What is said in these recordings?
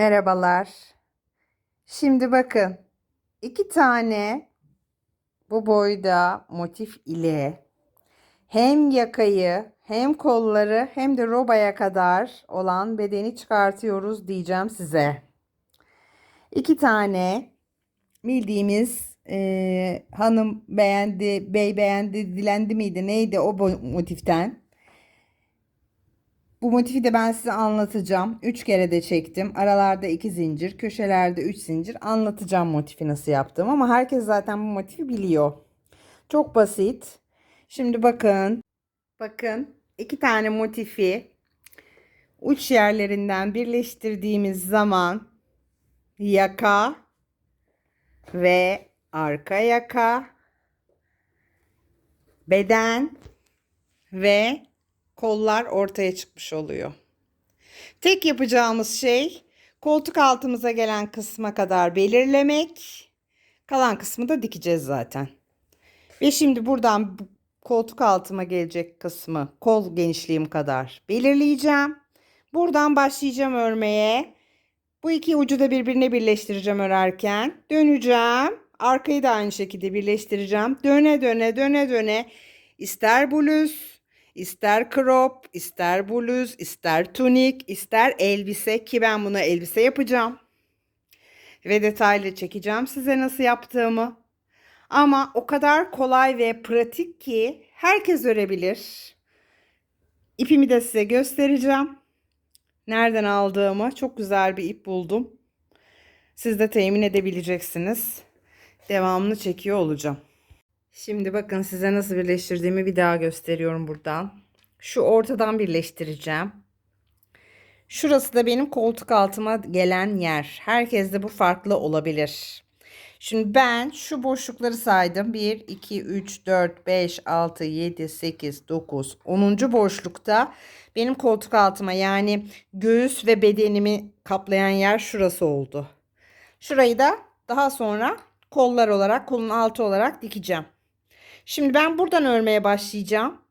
Merhabalar. Şimdi bakın. iki tane bu boyda motif ile hem yakayı hem kolları hem de robaya kadar olan bedeni çıkartıyoruz diyeceğim size. İki tane bildiğimiz eee, hanım beğendi, bey beğendi, dilendi miydi neydi o motiften. Bu motifi de ben size anlatacağım. Üç kere de çektim. Aralarda iki zincir, köşelerde üç zincir. Anlatacağım motifi nasıl yaptım ama herkes zaten bu motifi biliyor. Çok basit. Şimdi bakın. Bakın iki tane motifi uç yerlerinden birleştirdiğimiz zaman yaka ve arka yaka, beden ve kollar ortaya çıkmış oluyor. Tek yapacağımız şey koltuk altımıza gelen kısma kadar belirlemek. Kalan kısmı da dikeceğiz zaten. Ve şimdi buradan bu koltuk altıma gelecek kısmı kol genişliğim kadar belirleyeceğim. Buradan başlayacağım örmeye. Bu iki ucu da birbirine birleştireceğim örerken. Döneceğim. Arkayı da aynı şekilde birleştireceğim. Döne döne döne döne. İster bluz, ister crop, ister bluz, ister tunik, ister elbise ki ben buna elbise yapacağım. Ve detaylı çekeceğim size nasıl yaptığımı. Ama o kadar kolay ve pratik ki herkes örebilir. İpimi de size göstereceğim. Nereden aldığımı çok güzel bir ip buldum. Siz de temin edebileceksiniz. Devamını çekiyor olacağım. Şimdi bakın size nasıl birleştirdiğimi bir daha gösteriyorum buradan. Şu ortadan birleştireceğim. Şurası da benim koltuk altıma gelen yer. Herkeste bu farklı olabilir. Şimdi ben şu boşlukları saydım. 1, 2, 3, 4, 5, 6, 7, 8, 9, 10. boşlukta benim koltuk altıma yani göğüs ve bedenimi kaplayan yer şurası oldu. Şurayı da daha sonra kollar olarak, kolun altı olarak dikeceğim. Şimdi ben buradan örmeye başlayacağım.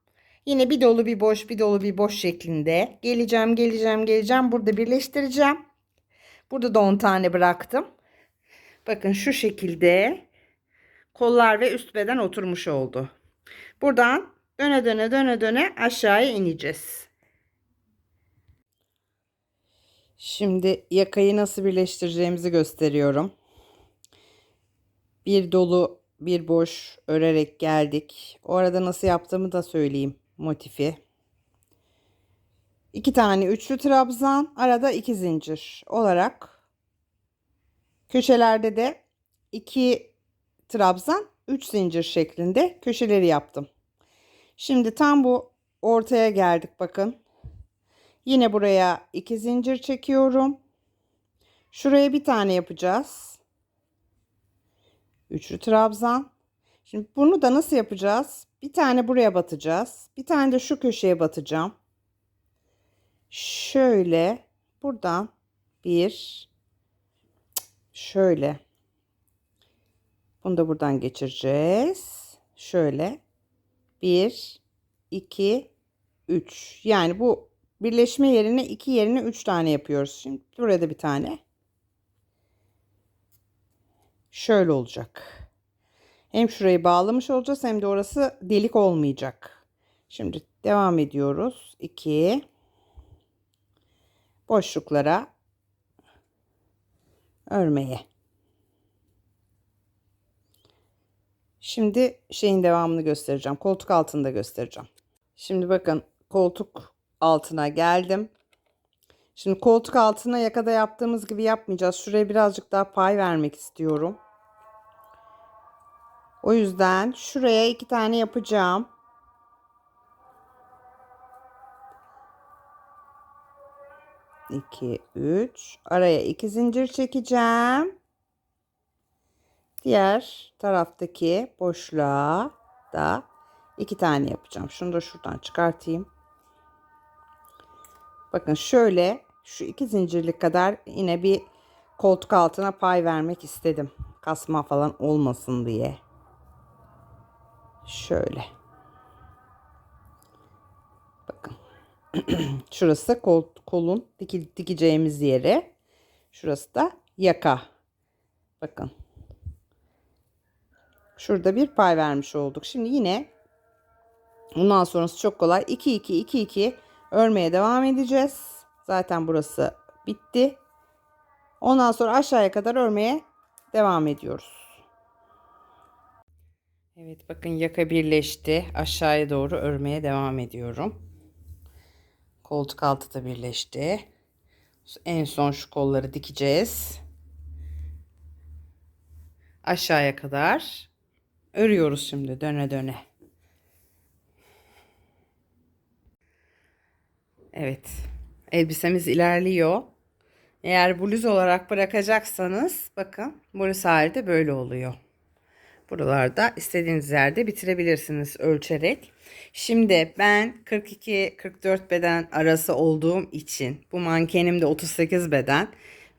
Yine bir dolu bir boş, bir dolu bir boş şeklinde. Geleceğim, geleceğim, geleceğim. Burada birleştireceğim. Burada da 10 tane bıraktım. Bakın şu şekilde kollar ve üst beden oturmuş oldu. Buradan döne döne döne döne aşağıya ineceğiz. Şimdi yakayı nasıl birleştireceğimizi gösteriyorum. Bir dolu bir boş örerek geldik. O arada nasıl yaptığımı da söyleyeyim motifi. İki tane üçlü trabzan arada iki zincir olarak köşelerde de iki trabzan üç zincir şeklinde köşeleri yaptım. Şimdi tam bu ortaya geldik bakın. Yine buraya iki zincir çekiyorum. Şuraya bir tane yapacağız. Üçlü trabzan. Şimdi bunu da nasıl yapacağız? Bir tane buraya batacağız. Bir tane de şu köşeye batacağım. Şöyle buradan bir şöyle bunu da buradan geçireceğiz. Şöyle bir iki üç yani bu birleşme yerine iki yerine üç tane yapıyoruz. Şimdi buraya da bir tane. Şöyle olacak. Hem şurayı bağlamış olacağız hem de orası delik olmayacak. Şimdi devam ediyoruz. 2 boşluklara örmeye. Şimdi şeyin devamını göstereceğim. Koltuk altında göstereceğim. Şimdi bakın koltuk altına geldim. Şimdi koltuk altına yakada yaptığımız gibi yapmayacağız. Şuraya birazcık daha pay vermek istiyorum. O yüzden şuraya iki tane yapacağım. İki, üç. Araya iki zincir çekeceğim. Diğer taraftaki boşluğa da iki tane yapacağım. Şunu da şuradan çıkartayım. Bakın şöyle şu iki zincirlik kadar yine bir koltuk altına pay vermek istedim. Kasma falan olmasın diye. Şöyle. Bakın. Şurası kol, kolun diki, dikeceğimiz yeri. Şurası da yaka. Bakın. Şurada bir pay vermiş olduk. Şimdi yine bundan sonrası çok kolay. 2 2 2 2 örmeye devam edeceğiz. Zaten burası bitti. Ondan sonra aşağıya kadar örmeye devam ediyoruz. Evet bakın yaka birleşti. Aşağıya doğru örmeye devam ediyorum. Koltuk altı da birleşti. En son şu kolları dikeceğiz. Aşağıya kadar örüyoruz şimdi döne döne. Evet. Elbisemiz ilerliyor. Eğer bluz olarak bırakacaksanız bakın burası halde böyle oluyor. Buralarda istediğiniz yerde bitirebilirsiniz ölçerek. Şimdi ben 42-44 beden arası olduğum için bu mankenim de 38 beden.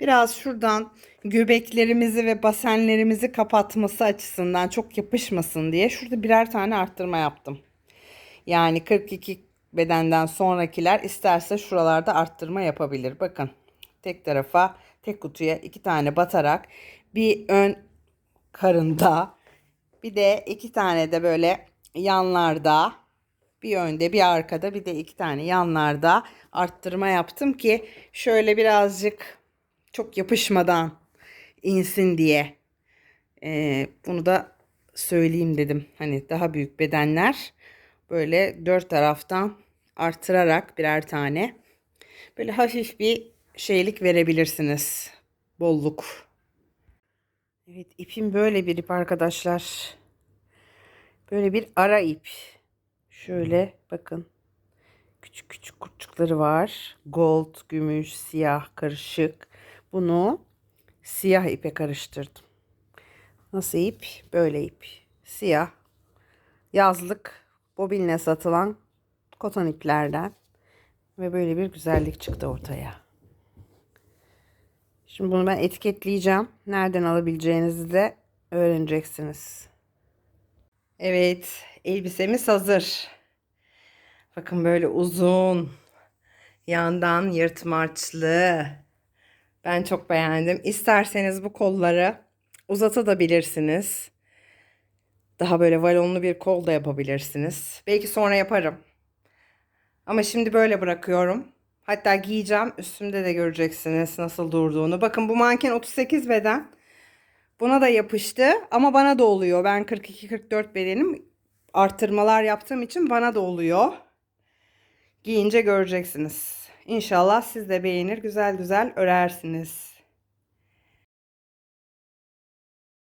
Biraz şuradan göbeklerimizi ve basenlerimizi kapatması açısından çok yapışmasın diye şurada birer tane arttırma yaptım. Yani 42 bedenden sonrakiler isterse şuralarda arttırma yapabilir. Bakın tek tarafa tek kutuya iki tane batarak bir ön karında bir de iki tane de böyle yanlarda bir önde bir arkada bir de iki tane yanlarda arttırma yaptım ki şöyle birazcık çok yapışmadan insin diye. Ee, bunu da söyleyeyim dedim. Hani daha büyük bedenler böyle dört taraftan artırarak birer tane böyle hafif bir şeylik verebilirsiniz. Bolluk. Evet ipim böyle bir ip arkadaşlar. Böyle bir ara ip. Şöyle bakın. Küçük küçük kurtçukları var. Gold, gümüş, siyah karışık. Bunu siyah ipe karıştırdım. Nasıl ip? Böyle ip. Siyah. Yazlık bobinle satılan koton iplerden. Ve böyle bir güzellik çıktı ortaya. Şimdi bunu ben etiketleyeceğim. Nereden alabileceğinizi de öğreneceksiniz. Evet, elbisemiz hazır. Bakın böyle uzun, yandan yırtmaçlı. Ben çok beğendim. İsterseniz bu kolları uzatabilirsiniz. Daha böyle valonlu bir kol da yapabilirsiniz. Belki sonra yaparım. Ama şimdi böyle bırakıyorum. Hatta giyeceğim. Üstümde de göreceksiniz nasıl durduğunu. Bakın bu manken 38 beden. Buna da yapıştı ama bana da oluyor. Ben 42-44 bedenim. Arttırmalar yaptığım için bana da oluyor. Giyince göreceksiniz. İnşallah siz de beğenir güzel güzel örersiniz.